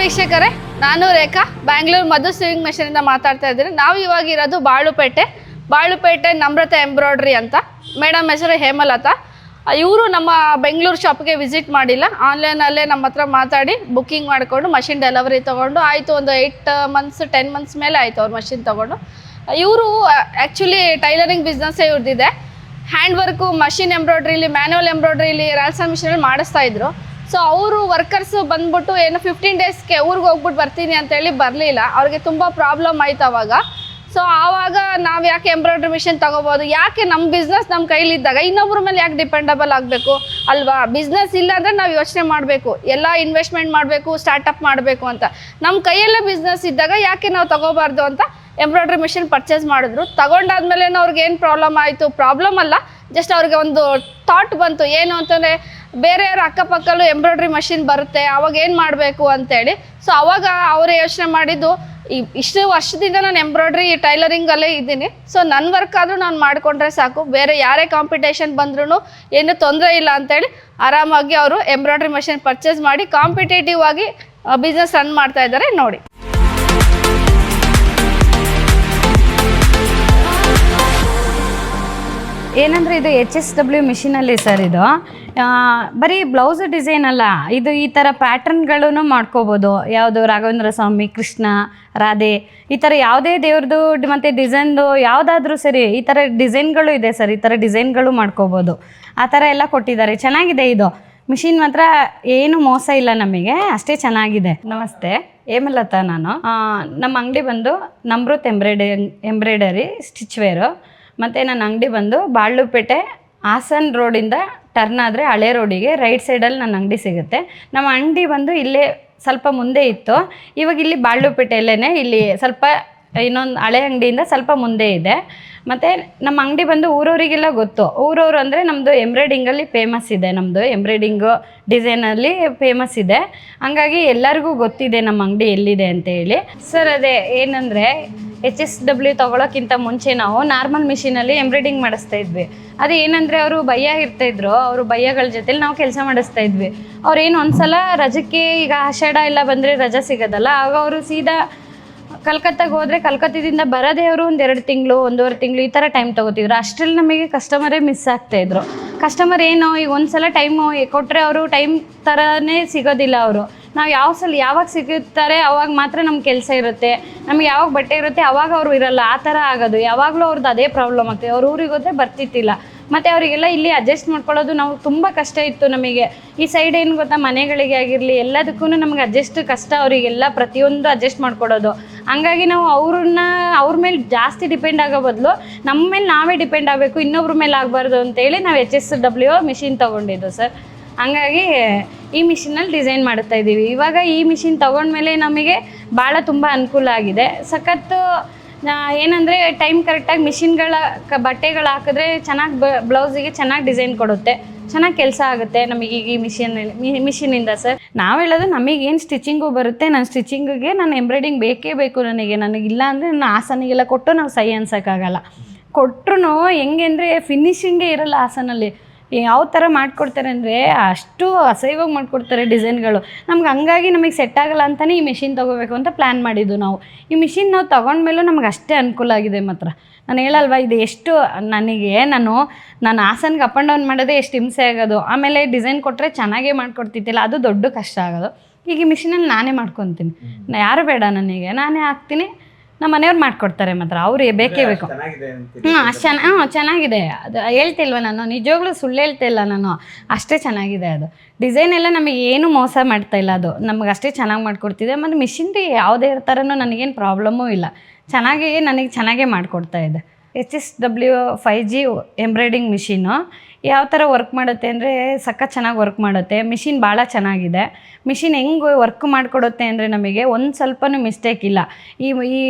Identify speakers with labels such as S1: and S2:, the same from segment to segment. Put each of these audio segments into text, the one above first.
S1: ವೀಕ್ಷಕರೇ, ನಾನು ರೇಖಾ, ಬ್ಯಾಂಗ್ಳೂರ್ ಮಧು ಸಿವಿಂಗ್ ಇಂದ ಮಾತಾಡ್ತಾ ಇದ್ದೀನಿ. ನಾವು ಇವಾಗ ಇರೋದು ಬಾಳುಪೇಟೆ. ಬಾಳುಪೇಟೆ ನಮ್ರತೆ ಎಂಬ್ರಾಯ್ಡ್ರಿ ಅಂತ. ಮೇಡಮ್ ಹೆಸರು ಹೇಮಲತಾ ಇವರು ನಮ್ಮ ಬೆಂಗಳೂರು ಶಾಪ್ಗೆ ವಿಸಿಟ್ ಮಾಡಿಲ್ಲ. ಆನ್ಲೈನಲ್ಲೇ ನಮ್ಮ ಹತ್ರ ಮಾತಾಡಿ ಬುಕ್ಕಿಂಗ್ ಮಾಡಿಕೊಂಡು ಮಷಿನ್ ಡೆಲಿವರಿ ತೊಗೊಂಡು ಆಯಿತು ಒಂದು ಏಯ್ಟ್ ಮಂತ್ಸ್ ಟೆನ್ ಮಂತ್ಸ್ ಮೇಲೆ ಆಯಿತು ಅವ್ರು ಮಷಿನ್ ತೊಗೊಂಡು. ಇವರು ಆ್ಯಕ್ಚುಲಿ ಟೈಲರಿಂಗ್ ಬಿಸ್ನೆಸ್ಸೇ ಇವ್ರದ್ದಿದೆ ಹ್ಯಾಂಡ್ ವರ್ಕು ಮಷಿನ್ ಎಂಬ್ರಾಯ್ಡ್ರಿಲಿ ಮ್ಯಾನ್ಯಲ್ ಎಂಬ್ರಾಯ್ಡ್ರಿಲಿ ರಾಲ್ಸಾ ಮಿಷಿನಲ್ಲಿ ಮಾಡಿಸ್ತಾ ಇದ್ರು. ಸೊ ಅವರು ವರ್ಕರ್ಸ್ ಬಂದ್ಬಿಟ್ಟು ಏನು ಫಿಫ್ಟೀನ್ ಡೇಸ್ಗೆ ಊರಿಗೆ ಹೋಗ್ಬಿಟ್ಟು ಬರ್ತೀನಿ ಅಂತೇಳಿ ಬರಲಿಲ್ಲ. ಅವ್ರಿಗೆ ತುಂಬ ಪ್ರಾಬ್ಲಮ್ ಆಯ್ತು ಅವಾಗ. ಸೊ ಆವಾಗ ನಾವು ಯಾಕೆ ಎಂಬ್ರಾಯ್ಡ್ರಿ ಮಿಷಿನ್ ತಗೋಬೋದು? ಯಾಕೆ ನಮ್ಮ ಬಿಸ್ನೆಸ್ ನಮ್ಮ ಕೈಲಿದ್ದಾಗ ಇನ್ನೊಬ್ಬರ ಮೇಲೆ ಯಾಕೆ ಡಿಪೆಂಡಬಲ್ ಆಗಬೇಕು? ಅಲ್ವಾ? ಬಿಸ್ನೆಸ್ ಇಲ್ಲ ಅಂದರೆ ನಾವು ಯೋಚನೆ ಮಾಡಬೇಕು. ಎಲ್ಲ ಇನ್ವೆಸ್ಟ್ಮೆಂಟ್ ಮಾಡಬೇಕು ಸ್ಟಾರ್ಟಪ್ ಮಾಡಬೇಕು ಅಂತ. ನಮ್ಮ ಕೈಯಲ್ಲೇ ಬಿಸ್ನೆಸ್ ಇದ್ದಾಗ ಯಾಕೆ ನಾವು ತಗೋಬಾರ್ದು ಅಂತ ಎಂಬ್ರಾಯ್ಡ್ರಿ ಮಿಷಿನ್ ಪರ್ಚೇಸ್ ಮಾಡಿದ್ರು. ತಗೊಂಡಾದ್ಮೇಲೆ ಅವ್ರಿಗೆ ಏನು ಪ್ರಾಬ್ಲಮ್ ಆಯಿತು? ಪ್ರಾಬ್ಲಮ್ ಅಲ್ಲ. ಜಸ್ಟ್ ಅವ್ರಿಗೆ ಒಂದು ಥಾಟ್ ಬಂತು. ಏನು ಅಂತಂದರೆ ಬೇರೆ ಯಾರು ಅಕ್ಕಪಕ್ಕಲ್ಲೂ ಎಂಬ್ರಾಯ್ಡ್ರಿ ಮಷಿನ್ ಬರುತ್ತೆ, ಅವಾಗ ಏನು ಮಾಡಬೇಕು ಅಂತೇಳಿ. ಸೊ ಅವಾಗ ಅವರು ಯೋಚನೆ ಮಾಡಿದ್ದು ಇಷ್ಟು ವರ್ಷದಿಂದ ನಾನು ಎಂಬ್ರಾಯ್ಡ್ರಿ ಟೈಲರಿಂಗಲ್ಲೇ ಇದ್ದೀನಿ. ಸೊ ನನ್ನ ವರ್ಕ್ ಆದರೂ ನಾನು ಮಾಡಿಕೊಂಡ್ರೆ ಸಾಕು. ಬೇರೆ ಯಾರೇ ಕಾಂಪಿಟೇಷನ್ ಬಂದ್ರೂ ಏನು ತೊಂದರೆ ಇಲ್ಲ ಅಂತೇಳಿ ಆರಾಮಾಗಿ ಅವರು ಎಂಬ್ರಾಯ್ಡ್ರಿ ಮಷಿನ್ ಪರ್ಚೇಸ್ ಮಾಡಿ ಕಾಂಪಿಟೇಟಿವ್ ಆಗಿ ಬಿಸ್ನೆಸ್ ರನ್ ಮಾಡ್ತಾ ಇದ್ದಾರೆ ನೋಡಿ.
S2: ಏನಂದರೆ ಇದು ಎಚ್ ಎಸ್ ಡಬ್ಲ್ಯೂ ಮಿಷಿನಲ್ಲಿ ಸರ್ ಇದು. ಬರೀ ಬ್ಲೌಸ್ ಡಿಸೈನ್ ಅಲ್ಲ, ಇದು ಈ ಥರ ಪ್ಯಾಟರ್ನ್ಗಳೂ ಮಾಡ್ಕೋಬೋದು. ಯಾವುದು ರಾಘವೇಂದ್ರ ಸ್ವಾಮಿ, ಕೃಷ್ಣ, ರಾಧೆ, ಈ ಥರ ಯಾವುದೇ ದೇವ್ರದ್ದು ಮತ್ತು ಡಿಸೈನ್ದು ಯಾವುದಾದ್ರೂ ಸರಿ ಈ ಥರ ಡಿಸೈನ್ಗಳು ಇದೆ ಸರ್, ಈ ಥರ ಡಿಸೈನ್ಗಳು ಮಾಡ್ಕೋಬೋದು. ಆ ಥರ ಎಲ್ಲ ಕೊಟ್ಟಿದ್ದಾರೆ. ಚೆನ್ನಾಗಿದೆ ಇದು. ಮಿಷಿನ್ ಮಾತ್ರ ಏನು ಮೋಸ ಇಲ್ಲ ನಮಗೆ, ಅಷ್ಟೇ ಚೆನ್ನಾಗಿದೆ. ನಮಸ್ತೆ. ಹೇಮಲತಾ ನಾನು. ನಮ್ಮ ಅಂಗಡಿ ಬಂದು Namrat embroidery embroidery stitch wear ಮತ್ತು ನನ್ನ ಅಂಗಡಿ ಬಂದು ಬಾಳುಪೇಟೆ ಹಾಸನ್ ರೋಡಿಂದ ಟರ್ನ್ ಆದರೆ ಹಳೆ ರೋಡಿಗೆ ರೈಟ್ ಸೈಡಲ್ಲಿ ನನ್ನ ಅಂಗಡಿ ಸಿಗುತ್ತೆ. ನಮ್ಮ ಅಂಗಡಿ ಬಂದು ಇಲ್ಲೇ ಸ್ವಲ್ಪ ಮುಂದೆ ಇತ್ತು. ಇವಾಗ ಇಲ್ಲಿ ಬಾಳುಪೇಟೆಯಲ್ಲೇ ಇಲ್ಲಿ ಸ್ವಲ್ಪ ಇನ್ನೊಂದು ಹಳೆ ಅಂಗಡಿಯಿಂದ ಸ್ವಲ್ಪ ಮುಂದೆ ಇದೆ. ಮತ್ತು ನಮ್ಮ ಅಂಗಡಿ ಬಂದು ಊರವರಿಗೆಲ್ಲ ಗೊತ್ತು. ಊರವರು ಅಂದರೆ ನಮ್ಮದು ಎಂಬ್ರಾಯ್ಡಿಂಗಲ್ಲಿ ಫೇಮಸ್ ಇದೆ. ನಮ್ಮದು ಎಂಬ್ರಾಯ್ಡಿಂಗು ಡಿಸೈನಲ್ಲಿ ಫೇಮಸ್ ಇದೆ. ಹಂಗಾಗಿ ಎಲ್ಲರಿಗೂ ಗೊತ್ತಿದೆ ನಮ್ಮ ಅಂಗಡಿ ಎಲ್ಲಿದೆ ಅಂತ ಹೇಳಿ. ಸರ್, ಅದೇ ಏನಂದರೆ ಎಚ್ ಎಸ್ ಡಬ್ಲ್ಯೂ ತೊಗೊಳೋಕ್ಕಿಂತ ಮುಂಚೆ ನಾವು ನಾರ್ಮಲ್ ಮಿಷಿನಲ್ಲಿ ಎಂಬ್ರಾಯ್ಡಿಂಗ್ ಮಾಡಿಸ್ತಾ ಇದ್ವಿ. ಅದು ಏನಂದರೆ ಅವರು ಭಯ ಇರ್ತಾಯಿದ್ರು ಅವರು ಭಯಗಳ ಜೊತೆಲಿ ನಾವು ಕೆಲಸ ಮಾಡಿಸ್ತಾ ಇದ್ವಿ. ಅವ್ರೇನು ಒಂದ್ಸಲ ರಜಕ್ಕೆ ಈಗ ಆಷಾಢ ಎಲ್ಲ ಬಂದರೆ ರಜಾ ಸಿಗೋದಲ್ಲ, ಆಗ ಅವರು ಸೀದಾ ಕಲ್ಕತ್ತಾಗೆ ಹೋದ್ರೆ ಕಲ್ಕತ್ತದಿಂದ ಬರೋದೇ ಅವರು ಒಂದು ಎರಡು ತಿಂಗಳು, ಒಂದೂವರೆ ತಿಂಗಳು ಈ ಥರ ಟೈಮ್ ತಗೋತಿದ್ರು. ಅಷ್ಟರಲ್ಲಿ ನಮಗೆ ಕಸ್ಟಮರೇ ಮಿಸ್ ಆಗ್ತಾಯಿದ್ರು ಕಸ್ಟಮರ್ ಏನು, ಈಗ ಒಂದು ಸಲ ಟೈಮು ಕೊಟ್ಟರೆ ಅವರು ಟೈಮ್ ತರನೇ ಸಿಗೋದಿಲ್ಲ ಅವರು. ನಾವು ಯಾವ ಸಲ, ಯಾವಾಗ ಸಿಗುತ್ತಾರೆ, ಅವಾಗ ಮಾತ್ರ ನಮ್ಮ ಕೆಲಸ ಇರುತ್ತೆ. ನಮ್ಗೆ ಯಾವಾಗ ಬಟ್ಟೆ ಇರುತ್ತೆ, ಅವಾಗ ಅವರು ಇರಲ್ಲ. ಆ ಥರ ಆಗೋದು. ಯಾವಾಗಲೂ ಅವ್ರದ್ದು ಅದೇ ಪ್ರಾಬ್ಲಮ್ ಆಗ್ತದೆ. ಅವ್ರ ಊರಿಗೆ ಹೋದರೆ ಬರ್ತಿತ್ತಿಲ್ಲ ಮತ್ತು ಅವರಿಗೆಲ್ಲ ಇಲ್ಲಿ ಅಡ್ಜಸ್ಟ್ ಮಾಡ್ಕೊಳ್ಳೋದು ನಾವು ತುಂಬ ಕಷ್ಟ ಇತ್ತು ನಮಗೆ. ಈ ಸೈಡ್ ಏನು ಗೊತ್ತಾ? ಮನೆಗಳಿಗೆ ಆಗಿರಲಿ, ಎಲ್ಲದಕ್ಕೂ ನಮ್ಗೆ ಅಡ್ಜಸ್ಟ್ ಕಷ್ಟ ಅವರಿಗೆಲ್ಲ ಪ್ರತಿಯೊಂದು ಅಡ್ಜಸ್ಟ್ ಮಾಡ್ಕೊಳ್ಳೋದು. ಹಂಗಾಗಿ ನಾವು ಅವ್ರನ್ನ, ಅವ್ರ ಮೇಲೆ ಜಾಸ್ತಿ ಡಿಪೆಂಡ್ ಆಗೋ ಬದಲು ನಮ್ಮ ಮೇಲೆ ನಾವೇ ಡಿಪೆಂಡ್ ಆಗಬೇಕು, ಇನ್ನೊಬ್ರ ಮೇಲೆ ಆಗಬಾರ್ದು ಅಂತೇಳಿ ನಾವು ಎಚ್ ಎಸ್ ಡಬ್ಲ್ಯೂ ಮಿಷಿನ್ ತೊಗೊಂಡಿದ್ದು ಸರ್ ಹಂಗಾಗಿ ಈ ಮಿಷಿನಲ್ಲಿ ಡಿಸೈನ್ ಮಾಡ್ತಾ ಇದ್ದೀವಿ ಇವಾಗ ಈ ಮಿಷಿನ್ ತೊಗೊಂಡ್ಮೇಲೆ ನಮಗೆ ಭಾಳ ತುಂಬ ಅನುಕೂಲ ಆಗಿದೆ. ಸಖತ್ತು ಏನಂದರೆ ಟೈಮ್ ಕರೆಕ್ಟಾಗಿ ಮಿಷಿನ್ಗಳ ಕ, ಬಟ್ಟೆಗಳು ಹಾಕಿದ್ರೆ ಚೆನ್ನಾಗಿ ಬ್ಲೌಸಿಗೆ ಚೆನ್ನಾಗಿ ಡಿಸೈನ್ ಕೊಡುತ್ತೆ. ಚೆನ್ನಾಗಿ ಕೆಲಸ ಆಗುತ್ತೆ ನಮಗೆ ಈ ಮಿಷಿನ್ ಮಿಷಿನಿಂದ ಸರ್. ನಾವು ಹೇಳೋದು ಏನು ಸ್ಟಿಚಿಂಗು ಬರುತ್ತೆ, ನಾನು ಸ್ಟಿಚಿಂಗಿಗೆ ನಾನು ಎಂಬ್ರಾಯ್ಡಿಂಗ್ ಬೇಕೇ ಬೇಕು ನನಗೆ. ನನಗಿಲ್ಲ ಅಂದರೆ ನನ್ನ ಆಸನಿಗೆಲ್ಲ ಕೊಟ್ಟು ನಾವು ಸೈ ಅನ್ಸೋಕ್ಕಾಗಲ್ಲ. ಕೊಟ್ಟರು ಹೆಂಗೆ ಅಂದರೆ ಫಿನಿಶಿಂಗೇ ಇರಲ್ಲ ಆಸನಲ್ಲಿ. ಯಾವ ಥರ ಮಾಡಿಕೊಡ್ತಾರೆ ಅಂದರೆ ಅಷ್ಟು ಅಸಹ್ಯವಾಗಿ ಮಾಡಿಕೊಡ್ತಾರೆ ಡಿಸೈನ್ಗಳು. ನಮ್ಗೆ ಹಂಗಾಗಿ ನಮಗೆ ಸೆಟ್ ಆಗಲ್ಲ ಅಂತಲೇ ಈ ಮಿಷಿನ್ ತೊಗೋಬೇಕು ಅಂತ ಪ್ಲ್ಯಾನ್ ಮಾಡಿದ್ದು ನಾವು. ಈ ಮಿಷಿನ್ ನಾವು ತೊಗೊಂಡ್ಮೇಲೂ ನಮ್ಗೆ ಅಷ್ಟೇ ಅನುಕೂಲ ಆಗಿದೆ ಮಾತ್ರ. ನಾನು ಹೇಳಲ್ವಾ ಇದು ಎಷ್ಟು ನನಗೆ ನಾನು ನಾನು ಹಾಸನ್ಗೆ ಅಪ್ ಆ್ಯಂಡ್ ಡೌನ್ ಮಾಡೋದೇ ಎಷ್ಟು ಹಿಂಸೆ ಆಗೋದು. ಆಮೇಲೆ ಡಿಸೈನ್ ಕೊಟ್ಟರೆ ಚೆನ್ನಾಗೇ ಮಾಡ್ಕೊಡ್ತಿದ್ದಿಲ್ಲ ಅದು ದೊಡ್ಡ ಕಷ್ಟ ಆಗೋದು. ಈಗ ಈ ಮಿಷಿನಲ್ಲಿ ನಾನೇ ಮಾಡ್ಕೊತೀನಿ. ನಾ ಯಾರು ಬೇಡ ನನಗೆ ನಾನೇ ಹಾಕ್ತೀನಿ. ನಮ್ಮ ಮನೆಯವ್ರು ಮಾಡ್ಕೊಡ್ತಾರೆ ಮಾತ್ರ. ಅವ್ರಿಗೆ ಬೇಕೇ ಬೇಕು. ಹ್ಞೂ ಅಷ್ಟು ಚೆನ್ನ ಹ್ಞೂ ಚೆನ್ನಾಗಿದೆ. ಅದು ಹೇಳ್ತಿಲ್ವ ನಾನು? ನಿಜವಾಗ್ಲೂ ಸುಳ್ಳು ಹೇಳ್ತಿಲ್ಲ ನಾನು. ಅಷ್ಟೇ ಚೆನ್ನಾಗಿದೆ ಅದು. ಡಿಸೈನ್ ಎಲ್ಲ ನಮಗೆ ಏನು ಮೋಸ ಮಾಡ್ತಾ ಇಲ್ಲ ಅದು. ನಮಗೆ ಅಷ್ಟೇ ಚೆನ್ನಾಗಿ ಮಾಡಿಕೊಡ್ತಿದೆ. ಮತ್ತು ಮಿಷಿನ್ದು ಯಾವುದೇ ಥರನೂ ನನಗೇನು ಪ್ರಾಬ್ಲಮ್ಮೂ ಇಲ್ಲ. ಚೆನ್ನಾಗಿ ನನಗೆ ಚೆನ್ನಾಗೇ ಮಾಡಿಕೊಡ್ತಾ ಇದೆ. H S W five G embroidering machine ಯಾವ ಥರ ವರ್ಕ್ ಮಾಡುತ್ತೆ ಅಂದರೆ ಸಖತ್ ಚೆನ್ನಾಗಿ ವರ್ಕ್ ಮಾಡುತ್ತೆ. ಮಿಷಿನ್ ಭಾಳ ಚೆನ್ನಾಗಿದೆ. ಮಿಷಿನ್ ಹೆಂಗೆ ವರ್ಕ್ ಮಾಡಿಕೊಡುತ್ತೆ ಅಂದರೆ ನಮಗೆ ಒಂದು ಸ್ವಲ್ಪನೂ ಮಿಸ್ಟೇಕ್ ಇಲ್ಲ. ಈ ಈ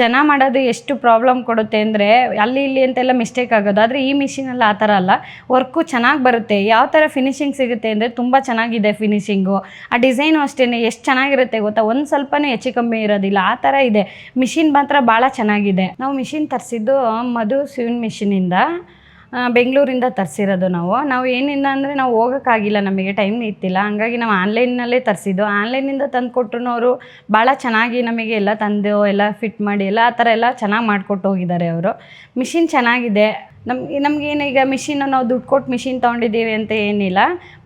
S2: ಜನ ಮಾಡೋದು ಎಷ್ಟು ಪ್ರಾಬ್ಲಮ್ ಕೊಡುತ್ತೆ ಅಂದರೆ ಅಲ್ಲಿ ಇಲ್ಲಿ ಅಂತೆಲ್ಲ ಮಿಸ್ಟೇಕ್ ಆಗೋದು. ಆದರೆ ಈ ಮಿಷಿನಲ್ಲಿ ಆ ಥರ ಅಲ್ಲ. ವರ್ಕು ಚೆನ್ನಾಗಿ ಬರುತ್ತೆ. ಯಾವ ಥರ ಫಿನಿಶಿಂಗ್ ಸಿಗುತ್ತೆ ಅಂದರೆ ತುಂಬ ಚೆನ್ನಾಗಿದೆ ಫಿನಿಷಿಂಗು ಆ ಡಿಸೈನು ಅಷ್ಟೇ ಎಷ್ಟು ಚೆನ್ನಾಗಿರುತ್ತೆ ಗೊತ್ತಾ? ಒಂದು ಸ್ವಲ್ಪನೂ ಹೆಚ್ಚು ಕಮ್ಮಿ ಇರೋದಿಲ್ಲ. ಆ ಥರ ಇದೆ. ಮಿಷಿನ್ ಮಾತ್ರ ಭಾಳ ಚೆನ್ನಾಗಿದೆ. ನಾವು ಮಿಷಿನ್ ತರಿಸಿದ್ದು ಮಧು ಸ್ವಿಂಗ್ ಮಿಷಿನಿಂದ ಬೆಂಗಳೂರಿಂದ ತರಿಸಿರೋದು ನಾವು. ನಾವು ಏನಿಲ್ಲ ಅಂದರೆ ನಾವು ಹೋಗೋಕ್ಕಾಗಿಲ್ಲ, ನಮಗೆ ಟೈಮ್ ಇತ್ತಿಲ್ಲ. ಹಂಗಾಗಿ ನಾವು ಆನ್ಲೈನ್ನಲ್ಲೇ ತರಿಸಿದ್ದು. ಆನ್ಲೈನಿಂದ ತಂದು ಕೊಟ್ಟರು ಅವರು ಭಾಳ ಚೆನ್ನಾಗಿ ನಮಗೆ ಎಲ್ಲ ತಂದು, ಎಲ್ಲ ಫಿಟ್ ಮಾಡಿ, ಎಲ್ಲ ಆ ಥರ ಎಲ್ಲ ಚೆನ್ನಾಗಿ ಮಾಡಿಕೊಟ್ಟು ಹೋಗಿದ್ದಾರೆ ಅವರು. ಮಿಷಿನ್ ಚೆನ್ನಾಗಿದೆ. ನಮ್ಗೆ ನಮಗೇನು ಈಗ ಮಿಷಿನ್ ನಾವು ದುಡ್ಡು ಕೊಟ್ಟು ಮಿಷಿನ್ ತೊಗೊಂಡಿದ್ದೀವಿ ಅಂತ ಏನಿಲ್ಲ.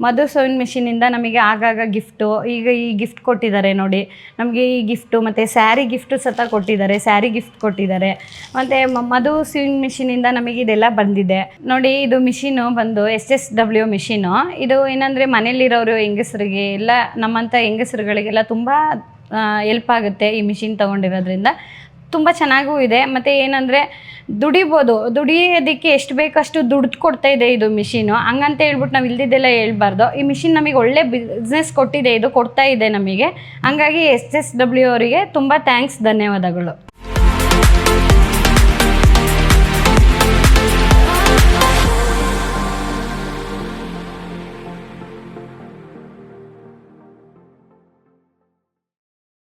S2: ಮಧು ಸೋವಿನ ಮಿಷಿನಿಂದ ನಮಗೆ ಆಗಾಗ ಗಿಫ್ಟು ಈಗ ಈ ಗಿಫ್ಟ್ ಕೊಟ್ಟಿದ್ದಾರೆ ನೋಡಿ. ನಮಗೆ ಈ ಗಿಫ್ಟು ಮತ್ತು ಸ್ಯಾರಿ ಗಿಫ್ಟು ಸತ ಕೊಟ್ಟಿದ್ದಾರೆ ಸ್ಯಾರಿ ಗಿಫ್ಟ್ ಕೊಟ್ಟಿದ್ದಾರೆ. ಮತ್ತು ಮಧು ಸೋವಿನ ಮಿಷಿನಿಂದ ನಮಗೆ ಇದೆಲ್ಲ ಬಂದಿದೆ. ನೋಡಿ, ಇದು ಮಿಷಿನು ಬಂದು ಎಸ್ ಎಸ್ ಡಬ್ಲ್ಯೂ ಮಿಷಿನು ಇದು ಏನಂದರೆ ಮನೇಲಿರೋರು ಹೆಂಗಸರಿಗೆ ಎಲ್ಲ ನಮ್ಮಂಥ ಹೆಂಗಸರುಗಳಿಗೆಲ್ಲ ತುಂಬ ಎಲ್ಪ್ ಆಗುತ್ತೆ ಈ ಮಿಷಿನ್ ತೊಗೊಂಡಿರೋದ್ರಿಂದ. ತುಂಬ ಚೆನ್ನಾಗೂ ಇದೆ. ಮತ್ತು ಏನಂದರೆ ದುಡಿಬೋದು. ದುಡಿಯೋದಕ್ಕೆ ಎಷ್ಟು ಬೇಕಷ್ಟು ದುಡ್ಡು ಕೊಡ್ತಾ ಇದೆ ಇದು ಮಿಷಿನು. ಹಂಗಂತ ಹೇಳ್ಬಿಟ್ಟು ನಾವು ಇಲ್ದಿದ್ದೆಲ್ಲ ಹೇಳ್ಬಾರ್ದು. ಈ ಮಿಷಿನ್ ನಮಗೆ ಒಳ್ಳೆ ಬಿಸ್ನೆಸ್ ಕೊಟ್ಟಿದೆ, ಇದು ಕೊಡ್ತಾ ಇದೆ ನಮಗೆ. ಹಂಗಾಗಿ ಎಸ್ ಎಸ್ ಡಬ್ಲ್ಯೂ ಅವರಿಗೆ ತುಂಬ ಥ್ಯಾಂಕ್ಸ್ ಧನ್ಯವಾದಗಳು.